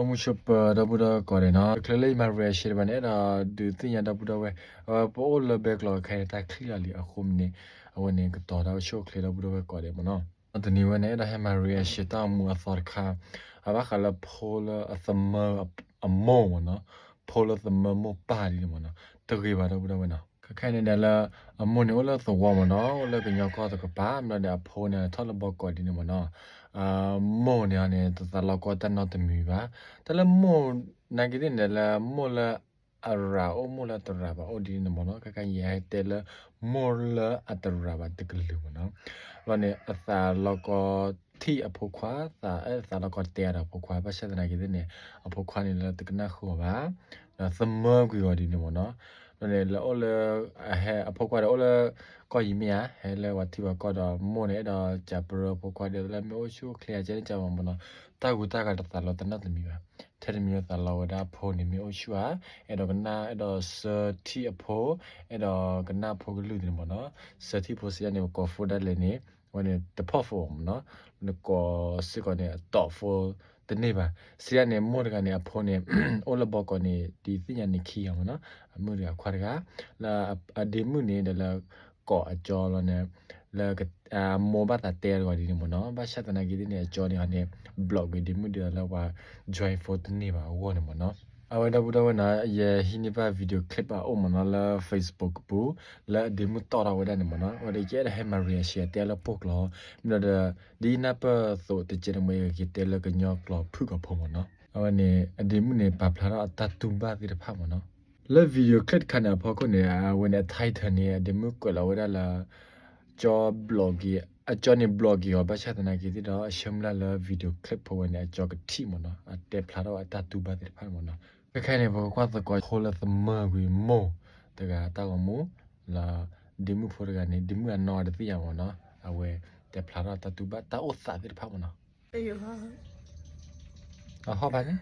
အမှုရှပဒဘူဒကော်ရနာကလလေးမရရှိဘနဲ့ဒါဒူတင်ရဒဘူဒဝဲပိုလဘက်ကလခဲတာခလီလီအခုမနေအဝနေကတော့တော့ရှိုခလီဒဘူဒဝဲကော်ရမနော်အတနီဝနဲ့ဒါဟမရရှိတာမူအဖော်ခါအဘခလပိုလအသမအမောနော်ပိုလသမမပါလီမနော်တကေပါတော့ဘူဒဝဲနော်ခိုင်နေတယ်လားအမွန်နေလို့သဝမနော်လည်းကညောကောတကပါမလို့တဲ့ဖိုးနေထော်လဘောကောဒီနေမနော် အာမောနေနေတတလောက်ကောတနော်တမီပါတလည်းမောနိုင်ကြတယ်လားမောလာအရာအမောလာတရာပါအိုဒီနေမနော်ကကရဲတယ်လားမောလာအတရာပါတကလူမနော်လောနေအသာလောက်ကောတီအဖို့ခွာသာအဲသာလောက်ကောတဲရဖို့ခွာပါဆက်နိုင်ကြတယ်နေအဖို့ခွာနေလားတကနခုပါသမကွေော်ဒီနေမနော် လေလောလဟဲအဖို့ကွာတော့လောကောယီမီယာဟဲလေဝတိဘကောတော့မို့နေတော့ဂျပရဖို့ကွာတယ်လေမျိုးရှုခလျာကျဲကြမှာမနော်တာကူတာကတတလောတနတ်သမီပါထဲမီတလောဝဒါဖိုနေမျိုးရှုဟာအဲ့တော့ကနာအဲ့တော့စတီအဖို့အဲ့တော့ကနာဖို့ကလူတယ်မနော်စတီဖို့စီကနေကောဖိုဒါလေနေဝင်တဖော့ဖို့မနော်ကောစစ်ကနေတော့ဖို့ တနေ့ပါစီရနေမို့တကနေအဖိုးနေအိုလဘောကနေဒီသိညာနေခီရမနော်အမှုရခွာတကလာအဒီမှုနေတယ်လာကောအကျော်လနဲ့လာအမောဘတာတဲရောဒီနေမနော်ဘာရှတနာကြီးနေအကျော်နေကနေ blog ဒီမှုတယ်လာဝ join for တနေ့ပါဝနေမနော် အဝဒဘူဒဝနာယေဟိနိပါဗီဒီယိုကလစ်ပါအမနော်လာ Facebook ဘူလာဒီမတော်ရဝဒနေမနော်ဝဒကျဲဟမရီရှီတဲလပုတ်လောမြဒဒီနပသောတကျရမေကတဲလကညောကလဖုကဖုံမနော်အဝနေအဒီမှုနေပပလာအတတုံပါဒီဖာမနော်လာဗီဒီယိုကလစ်ခနာဖောကနေဝနေထိုက်ထနေဒီမှုကလဝဒလာဂျောဘလော့ဂီအကျော်နေဘလော့ဂီရောဘာချတနာကြီးတော့အရှမလာလာဗီဒီယိုကလစ်ဖောဝင်အကျော်ကတိမနော်အတက်ဖလာတော့အတတုပါဒီဖာမနော် ကခဲနေဘောကွာသကောခိုလသမဂွေမောတကတာကမူလာဒီမူဖော်ကနေဒီမူကနော်တသိရပါနော်အဝဲတဲ့ဖလာရတတူဘတာဥစာပြဖမနော်အေးဟာအဟောပါနေ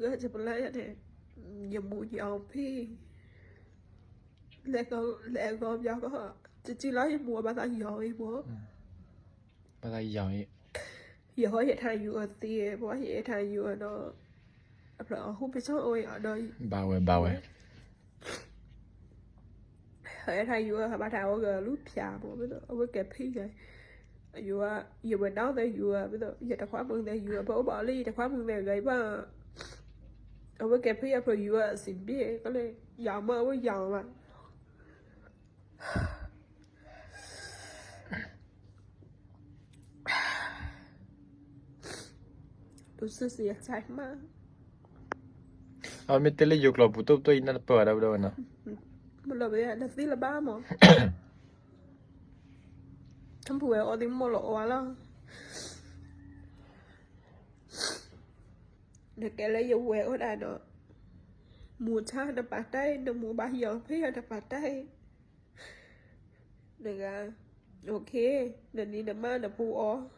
ကဲချက်ပလဲတဲ့ရမူကြီးအောင်ဖေးလက်ကောလက်ကောပြောက်ကကြည်ကြည်လိုက်ရမူဘာသာရောရေးပေါ့ဘာသာရောရေးရောရေးထားယူအသေးပေါ့ရေးထားယူတော့ Rồi hút phải số ôi ở đây Bao rồi, bao rồi Hãy thay vừa bà thảo gờ lúc xà mà bây giờ với kẹp phi rồi vừa vừa mình đó tới vừa bây giờ giờ ta khóa mừng tới vừa bỏ bỏ ly ta khóa mừng tới gầy ba ở với kẹp phi rồi vừa xỉn biết có lẽ giàu mơ với giàu mà รู้สึกเสียใจมาก sao mi tele yuk lo bu top to ina pa ra bro na mo lo be la si la ba mo thâm phù ở đi mua lộ quá lo được cái lấy dầu quẹo ở đây đó. Mùa xa đã bà tay được mùa bà giờ phía đã bà tay. Được à? ok được đi được mà được phù ở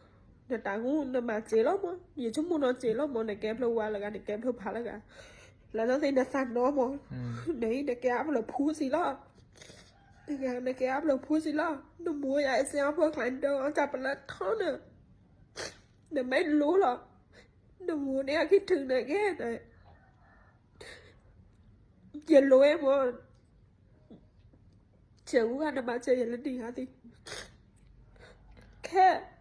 được tao ngu được mà chế lắm á. Giờ chúng mua nó chế lắm mà để kẹp lâu qua là cái để kẹp lâu phá là cái 라자세이나 싹 넘어 내일에 깨압러 보시라 내가 내 깨압러 보시라 너 뭐야 에세 아파 간다 잡을라 터네 너 맨로 라 너무 내가 기특 내게 내 옐로에 뭐 제우가 나 맞아 옐로니 하디 캐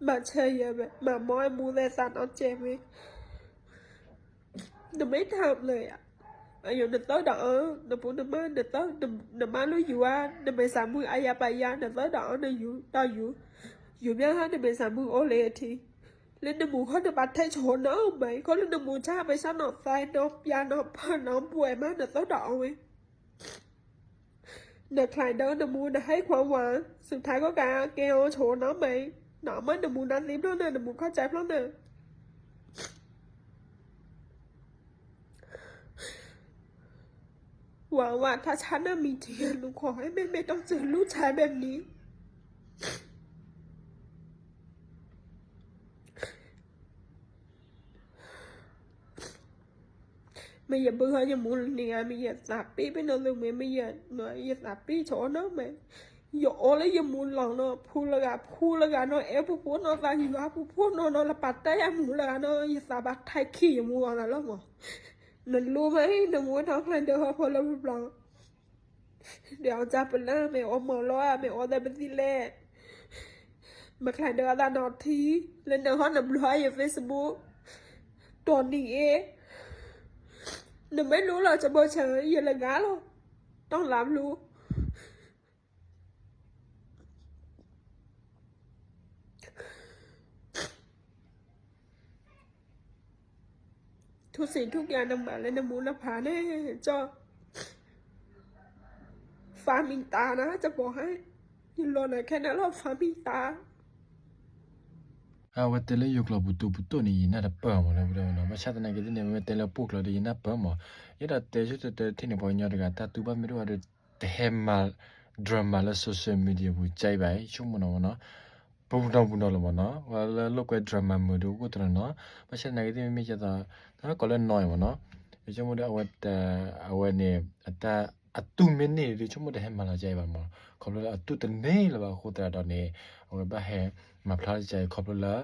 mà chơi vậy mà mỗi mua ra sàn nó chém ấy demi tham lời ạ. Ayo de to tới de pu phụ ben de to tới de ma lu yu a de be sa mu a ya pa ya de to da de yu da yu yu bia ha de be sa mu o le thi lên de mu ho de ba thai cho nó mấy có lên de mu cha mấy sa no phai no ya no pa no bue ma de tới da ơi de khai đó de mu de hay quá quá sự thái có cả kêu chỗ nó mấy, nó mới de mu đã tiếp đó nè de mu có chạy lắm nè. หวังว่าถ้าฉันน่ะมีเทียนหนูขอให้แม่ไม่ต้องเจอลูกชายแบบนี้ bây giờ bữa giờ muốn nè bây giờ sạp pi bên nó luôn mẹ bây giờ nó giờ sạp pi chỗ nó mẹ giờ lấy giờ muốn lòng nó phu là gà phu là gà nó ép phu phu nó ra gì gà phu phu nó nó là bắt tay em muốn là nó giờ sạp bắt thay khi giờ muốn là lắm mà mo no lu mai no mu no plan de ho pho la bu blanc เดี๋ยวจะเป็นเรื่องไม่อมอล้อไม่โอแต่เป็นสิเล่มาใครเดินตานอทีเล่นเดินห้องน้ำร้อยอยู่เฟซบุ๊กตอนนี้เองหนูไม่รู้เราจะบอกเฉยอย่าละงาหรอกต้องรับรู้ ทุกสิ่งทุกอย่างนำมาและนำมูลผาแน่เจ้าฟามิงตานะ จะบอกให้ยินรอนะแค่นั้นเราฟามิงตาเอาวัตเตลยยกลาบุตุบุตุนี่น่าจะเปิดมาแล้วเดี๋ยวนะมาชาตินั้นก็ที่เนี่ยเตลปุกเราดีน่าเปิดมายี่ดัดเตชุดเตที่เนี่ยพอยอดกันถ้าตุบ้าไม่รู้ว่าเตเฮมมาดราม่าและโซเชียลมีเดียบุใจไปช่วงมันเอาเนาะ ပုံတော့ဘူးတော့လမနော်ဝါလောက်ကဒရမာမူတို့ကိုတရနော်မချတဲ့နေကဒီမီချတာဒါကလည်းနော်မနော်ဒီချုံမတဲ့အဝတ်အဝနေအတအတူမင်းနေဒီချုံမတဲ့ဟဲမလာကြိုက်ပါမခေါ်လို့အတူတနေလပါခိုးတဲ့တော့နေဟိုဘဟဲမဖလားကြိုက်ခေါ်လို့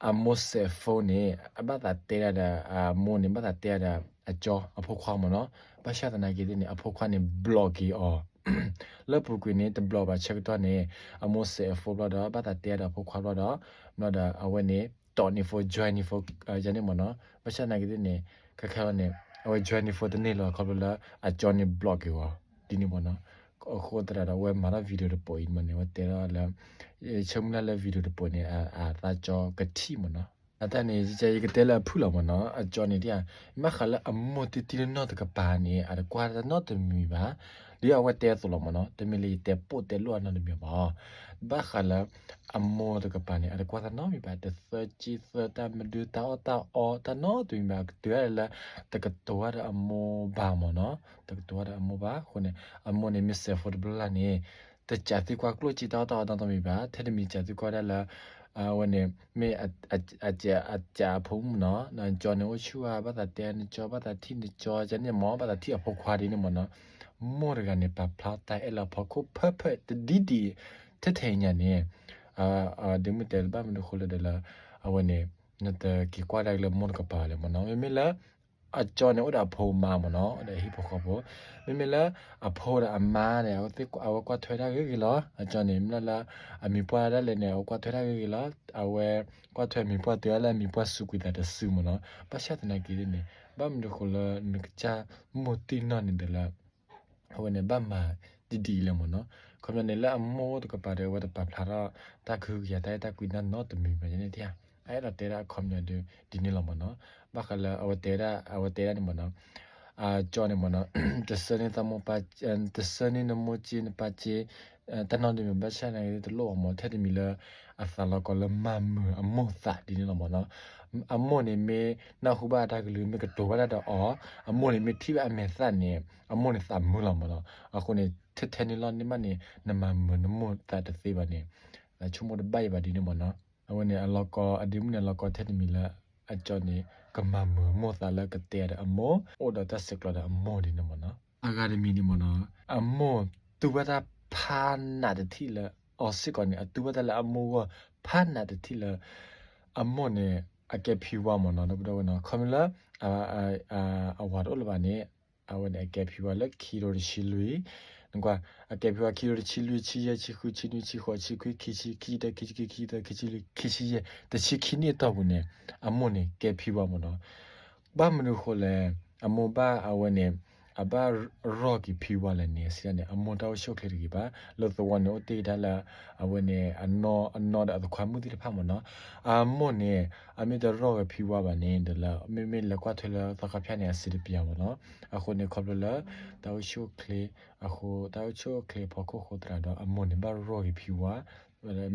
a mo se phone a ba ta te da da a mo ni ba ta te da a jo a pho khwa mo no ba sha ta na ki ni a pho khwa ni blog ki o le pu kwi ni the blog ba check to ni a mo se phone ba da ba ta te da pho khwa ba da no da a we ni to ni for join ni for ja ni mo no ba sha na ki ni ka kha ni a we join ni for the ni lo kha lo a jo ni blog ki wa di ni mo no ခေါ်တရတာဝဲမာဗီဒီယိုပေါ်မနေဝတဲရလာချုံလာလဗီဒီယိုပေါ်နေအာအာတာကြောကတိမနော်အတနေကြရကတဲလာဖူလာမနော်အကြောနေတည်းမခလာအမောတီတီနောတကပါနေအရကွာနောတမီပါ ဒီအဝတဲဆိုလမနော်တမီလီတဲပို့တဲလောနော်မြေပါဘာခလာအမောတကပါနေအရကွာနော်မြေပါတသချီသတာမဒူတာတာအောတနော်တွင်ပါတဲလာတကတော်ရအမောဘာမနော်တကတော်ရအမောဘာခုနေအမောနေမစ်ဆေဖော်ဘလာနေတကြတိကွာကလို့ချီတောတောတောတောမြေပါထဲတမီကြတိကွာလာ အဝနေမေအအကြအကြဖုံးနော်နန်ဂျော်နိုချူအာဘာတာတဲန်ဂျောဘာတာတီနဂျောဂျန်နေမောဘာတာတီအဖို့ခွာဒီနေမနော်မောရကနေပပလာတိုင်အလာဖခုဖဖဒီဒီတထဲညာနေအာအာဒီမတဲလ်ဘာမနခိုလဒလာအဝနေနတကီကွာလိုက်လမောကပါလေမနော်မေလာ အကျော်နေဥဒါဖုံမာမနော်တဲ့ဟိပခဘောမေမေလာအဖိုးအမားတဲ့ဟိုတိအဝကွာထွေတာကြီးလောအကျော်နေမလာအမီပွားရလည်းနေကွာထွေတာကြီးလောအဝဲကွာထွေမီပွားတယ်လည်းမီပွားစုကွတာတဆူမနော်ပတ်ချက်တဲ့ကြီးနေဘာမလို့ခလနကချာမိုတီနော်နေတယ်လားဟိုနေဘာမဒီဒီလေမနော်ခမနေလာအမောတကပါတယ်ဝတ်ပပလာရာတခုရတဲ့တကွိနနော်တမီမနေတရား အဲ့တော့တေရာကွန်မြူနီဒီနေလမနော်ဘာခလာအဝတေရာအဝတေရာနေမနော်အာကြောနေမနော်တစနေတမောပါတစနေနမောချင်ပါချေတနော်ဒီမဘချာနေတလို့အမောထက်မီလာအသလကလမမအမောသဒီနေလမနော်အမောနေမေနဟုဘာတာကလူမေကတော့ဘာတာအောအမောနေမေတိဘအမေသနေအမောနေသမူလမနော်အခုနေထက်ထနေလနေမနေနမမနမောတတသေးပါနေချုံမဒဘိုင်ပါဒီနေမနော် အဝနေအလောကအဒီမနေလောကထက်မီလာအကြောနေကမမမောသလကတဲ့အမောအိုဒတစကလအမောဒီနမနော်အဂါဒမီနီမနော်အမောသူဘတာဖာနာတတိလအော်စစ်ကောနေအတူဘတာလအမောကဖာနာတတိလအမောနေအကက်ဖြူဝမနော်တော့တော့နော်ခမလာအာအာအဝါတော့လပါနေအဝနေအကက်ဖြူဝလက်ခီရိုရှိလူ ငကွာအကယ်ပြခီရချီလူချီရချီခုချီနူချီခေါ်ချီခွခီချီခီတခီချီခီတခီချီလူခီချီရတချီခီနေတော့ဘူးနေအမွန်နေကဲပြပါ မနော်ဘာမနုခိုလဲအမောဘာအဝနေအဘာရော့ကီဖြီဝလာနေစီနေအမွန်တောက်ရှုတ်ခလီပါလောသဝနိုတေဒါလာအဝနေအနောအနောဒခွာမှုတိဖာမနော်အမွန်နေအမေဒရော့ကဖြီဝပါနေဒလာအမေမေလက်ကွာထလာသကဖျားနေစီပြပါနော်အခုနေခေါပလာတောက်ရှုတ်ခလီအခုတောက်ရှုတ်ခလီဖခုခုတရာတော့အမွန်နေဘာရော့ကဖြီဝ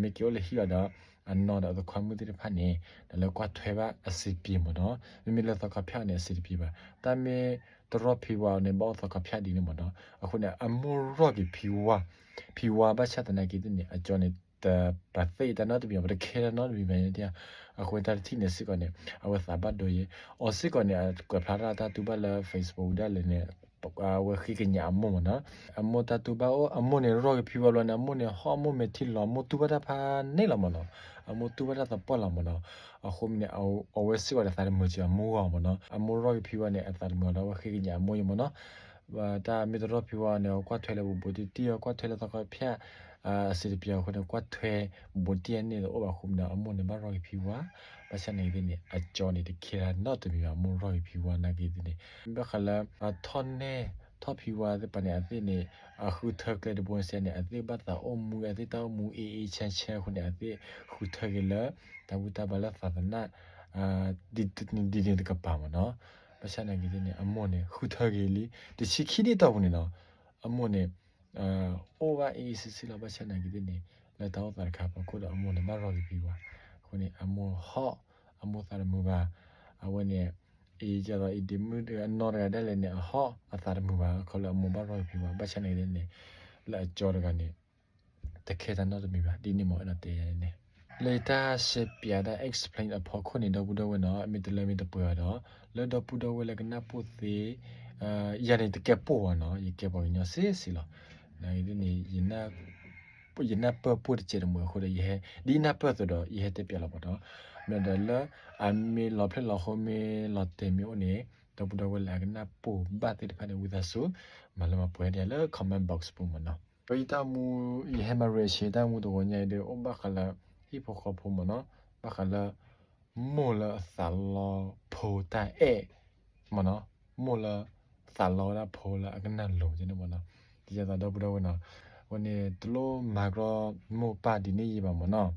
မေကျော်လေဟီရတော့အနော်တော့ခွမ်းမှုတိဖာနေဒလကွာထွဲပါအစီပြေမ နော်မေမေလက်သကဖျားနေစီပြေပါတမေတရဖီဝါနေဘောသကဖျက်ဒီနေမနော်အခုနေအမူရော့ကဖီဝါဖီဝါဘာချက်တနေကိတနေအကျော်နေတပတ်ဖေးတနော်တပြဘရခဲနော်ဒီမနေတအခုတတိနေစစ်ကနေအဝသဘတ်ဒိုရေအော်စစ်ကနေကဖလာတာတူဘလာ Facebook ဒါလည်းနေအာဝခိကညာအမောမနော်အမောတတူပါအိုအမောနေရောကဖြီဝလောနအမောနေဟောမောမေတီလောမောတူပါတာဖာနေလောမနော် အမောတူပါတာပေါ်လောမနော်အခုမနေအောအဝဲစီဝါတာသာမောချာမောအောင်မနော်အမောရောကဖြီဝနေအသာမောတော့ဝခိကညာမောယမနော်ဘာတာမီတရောဖြီဝနေကွာထွဲလေဘူတီတီကွာထွဲလေတော့ဖျက်အာစီပြခုနကွာထွဲဘူတီနေတော့ဘာခုမနာအမောနေဘာရောကဖြီဝဘာချနေဒီနေအကျော်နေတခေရတော့တမီအမောရောကဖြီဝနာကြီးဒီနေဘခလာထွန်နေ top viewer တဲ့ပနေအသိနေအခုထက်ကတဲ့ဘွန်စနေအသိပတ်တာအမူအသိတောမူအေးအေးချမ်းချမ်းခုနေအသိခုထက်ကလေတဘူတဘလာဖာနာအာဒီဒီဒီဒီကပါမနော်ပစနေကြီးနေအမောနေခုထက်ကလေးဒီချီခီဒီတော့နေနော်အမောနေအာ over ac စီလာပစနေကြီးနေလက်တော့တာခါပကိုတော့အမောနေမရော်ပြီးပါခုနေအမောဟော အမောသာမူပါအဝနေ e jado i de mu de no ra de le ne ho a tar mu ba ko la mu ba ro pi ba ba chane de ne la jo ga ne te khe da no de mi ba di ni mo na te ne later ship pia da explain a pho khu ni do bu do we no mi de le mi de pu ya do le do pu do we le ga na pu ti uh ya ne te ke po wa no ye ke po ni se si lo na i de ni yin na ပယနာပပုတ်ချေမွေခိုရယေဒီနာပဆိုတော့ယေတဲ့ပြလာပါတော့ မဒလအမီလောဖလက်လဟိုမီလောတေမီအိုနေတပူတော်ဝလာကနာပူဘတ်တိဖာနေဝီဒါဆူမလမပွဲတယ်လေ comment box ပုံမနော်ပိတာမူယဟမရေရှိတာမူတော်ညေတဲ့အိုဘခလာဟိဖိုခပုံမနော်ဘခလာမိုလာဆာလောဖိုတာအေမနော်မိုလာဆာလောရာဖိုလာကနာလုံးကျနေမနော်ဒီကြတာတော့ဘုရားဝင်တော့ဝင်တလို့မာကရမို့ပါဒီနေ့ရပါမနော်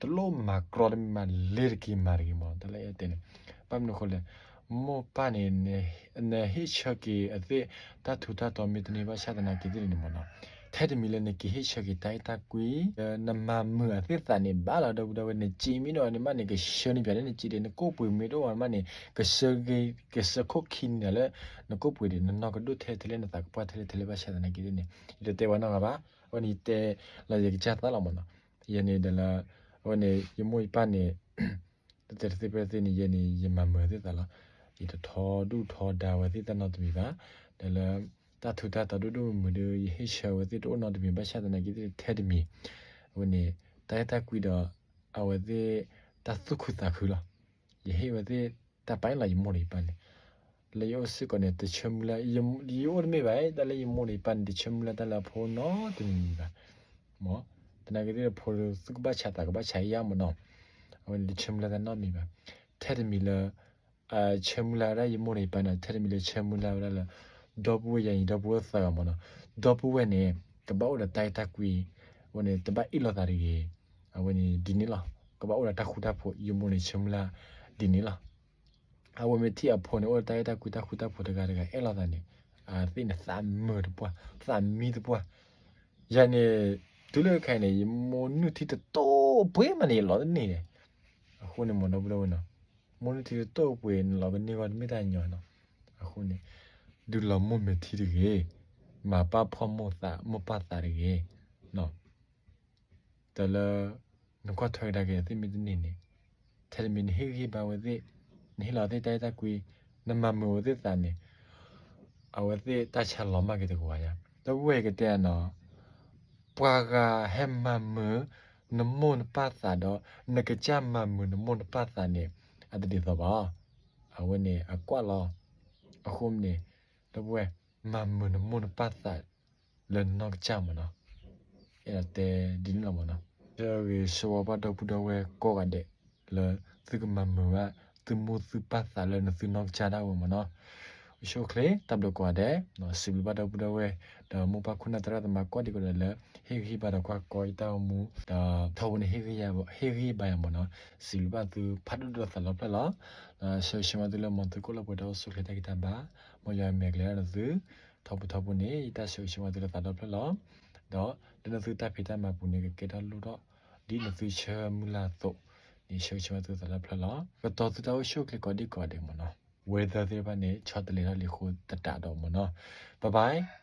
တလို့မကရောဒမလေရကီမာရီမောတလေအတင်းပမ်နခိုလေမောပနိနေနေဟိချကီအသိတထုတတော်မီတနေပါရှာတနာကီတိနေမောနော်ထဲတမီလနေကီဟိချကီတိုင်တကွီနမမအသစ်တန်နေဘာလာတော့တော့နေချီမီနော်နေမနေကရှင်နေပြတယ်နေချီတယ်နေကိုပွေမီတော့မနေကဆဂေကဆခုခင်းနေလေနကိုပွေတယ်နော်ကဒုထဲတလေနတကပတ်လေတလေပါရှာတနာကီတိနေလေတေဝနာကပါဝနီတေလာရကချတ်လာမနော်ယနေ့ဒလာ wane yimo ipa ne tete tete pese ni ye ni yima mwe te tala ita tho du tho da wa te tana tumi ba dala ta tu ta ta du du mu du yi he sha wa te to na tumi ba sha tana ki te te de mi wane ta ta kui da a wa te ta su ku ta ku la yi he wa te ta pai la yimo ni pa ne le yo si ko ne te chem la yimo yo me ba ta le yimo ni pa ne te chem la ta la pho no tumi ba mo le yim mo ni pan de chumla da la pho no de ni ba mo da na ge de pho su ba cha ta ba cha ya mo no wen de chumla da no mi ba te de mi le a chumla ra yim mo ni pan na te de mi le chumla ra la do bu ya yin do bu sa mo no do bu we ne ka ba o da tai ta kwi wen ne te ba i lo da ri ge a wen ni di ni la ka ba o da ta khu ta pho yim mo ni chumla di ni la အဝမေတီအဖော်နေအော်တိုင်တာကူတာကူတာဖော်တကားတကားအဲ့လာတယ်အာသိနေသာမေတပွားသာမီတပွားယနေ့ ဒုလခိုင်နေမွန်နုတီတော့ဘွေးမနေလောနေတယ်အခုနေမနဘလို့နော်မွန်နုတီတော့ဘွေးလောကနေကမိတိုင်းညောနော်အခုနေဒုလမမေတီတကေမပါဖော်မောသာမပတာရေနော်တလနကွာထွေးတာကေသိမီနေနေတယ်မင်ဟေဟေဘာဝေ ni la de ta ta kui na ma mo de ta ni a we de ta cha lo ma ge de kwa ya to we ge de ပွာဂါဟမ်မမနမုန်ပါသာတော့နကကြမမနမုန်ပါသာနေအတတိသဘာအဝနေအကွာလောအခုမနေတပွဲမမနမုန်ပါသာလနောကကြမနအဲ့တဲ့ဒီနမနကျေရီစောဘတ်တော့ပူတော့ဝဲကောကတဲ့လသကမမဝသမှုသပါသာလနသနောကကြတာဝမနော် ရှိုကလေတပ်လို့ကွာတဲ့နော်စီဘဘတော့ဘဒဝဲဒါမပခုနတရတမကွာဒီကိုလေဟေဟိဘာတော့ကွာကိုတောင်းမူဒါထောင်းနေဟေဟိရဘဟေဟိဘာယမနော်စီဘသူဖတ်တော့သလောက်ဖလားရှေရှမတူလမန်တကိုလဘတော့ဆုခေတကိတဘာမယမဲကလေရသူထောက်ပထောက်ပနေတရှေရှမတူလသလောက်ဖလားတော့ဒနသူတပ်ဖိတမပူနေကေတလို့တော့ဒီနသူချမူလာတော့ဒီရှုပ်ချမသူသလားဖလားကတော့သူတော့ရှုပ်ကလေးကောဒီကောဒီမနော် weather တွေပါနေချတ်တယ်လေခုတတတော့မနော် bye bye